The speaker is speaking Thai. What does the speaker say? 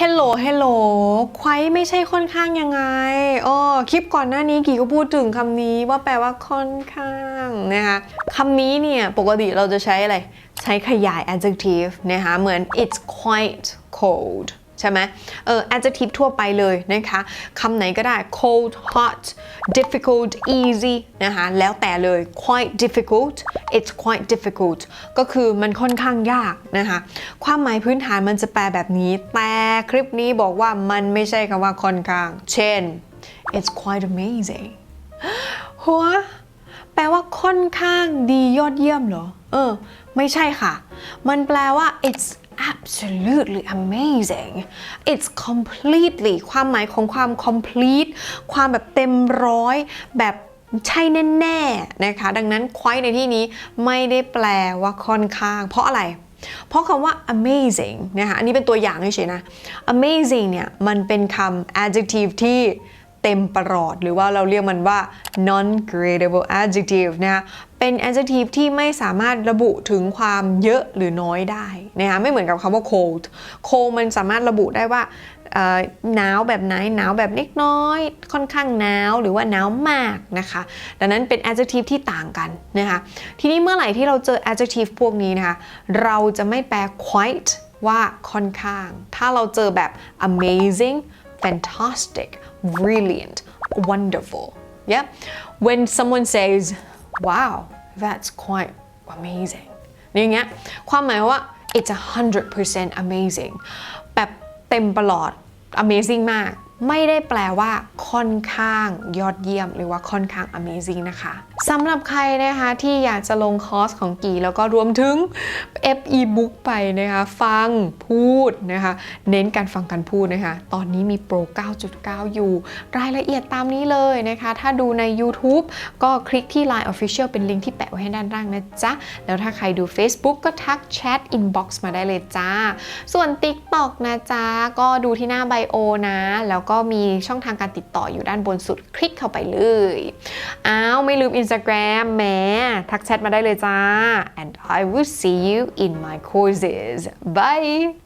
ฮลโหลเฮลโหลควายไม่ใช่ค่อนข้างยังไงอ๋อคลิปก่อนหน้านี้กี่ก็พูดถึงคำนี้ว่าแปลว่าค่อนข้างนะคะคำนี้เนี่ย ปกติเราจะใช้อะไร ใช้ขยาย adjective นะคะ เหมือน it's quite cold ใช่ไหมเออ adjective ทั่วไปเลยนะคะคำไหนก็ได้ cold hot difficult easy นะคะแล้วแต่เลย quite difficult it's quite difficult ก็คือมันค่อนข้างยากนะคะความหมายพื้นฐานมันจะแปลแบบนี้ แต่คลิปนี้บอกว่ามันไม่ใช่คำว่าค่อนข้าง เช่น it's quite amazing หัวแปลว่าค่อนข้างดียอดเยี่ยมเหรอ เออ ไม่ใช่ค่ะ มันแปลว่า it's absolutely amazing it's completely ความหมายของความ complete ความแบบเต็มร้อยแบบใช่แน่ๆนะคะ ดังนั้น quite ในที่นี้ไม่ได้แปลว่าค่อนข้าง เพราะอะไร เพราะคำว่า amazing นะคะอันนี้เป็นตัวอย่างเฉยๆนะ amazing เนี่ย มันเป็นคำ adjective ที่เต็มประหลอด หรือว่าเราเรียกมันว่า non gradable adjective นะคะ เป็น adjective ที่ไม่สามารถระบุถึงความเยอะหรือน้อยได้นะคะไม่เหมือนกับคำว่า cold cold มันสามารถระบุได้ว่าหนาวแบบไหนหนาวแบบเล็กน้อย ค่อนข้างหนาวหรือว่าหนาวมากนะคะดังนั้นเป็น adjective ที่ต่างกันนะคะทีนี้เมื่อไหร่ที่เราเจอ adjective พวกนี้นะคะเราจะไม่แปล quite ว่าค่อนข้าง ถ้าเราเจอแบบ amazing fantastic, brilliant, wonderful. Yeah. When someone says, wow, that's quite amazing. อย่างเงี้ยความหมายว่า it's a hundred percent amazing แบบเต็มประหลอด amazing มาก ไม่ได้แปลว่าค่อนข้างยอดเยี่ยม หรือว่าค่อนข้าง amazing นะคะ สำหรับใครนะคะที่อยากจะลงคอร์สของกีแล้วก็รวมถึง F e-book ไปนะคะฟังพูดนะคะเน้นการฟังการพูดนะคะตอนนี้มีโปร 9.9 อยู่ รายละเอียดตามนี้เลยนะคะถ้าดูใน YouTube ก็คลิกที่ Line Official เป็นลิงก์ที่แปะไว้ให้ด้านล่างนะจ๊ะ แล้วถ้าใครดู Facebook ก็ทักแชท inbox มาได้เลยจ้า ส่วน TikTok นะจ๊ะ ก็ดูที่หน้าไบโอนะ แล้วก็มีช่องทางการติดต่ออยู่ด้านบนสุดคลิกเข้าไปเลย อ้าว ไม่ลืม Instagram แหมทักแชทมาได้เลยจ้า and I will see you in my courses bye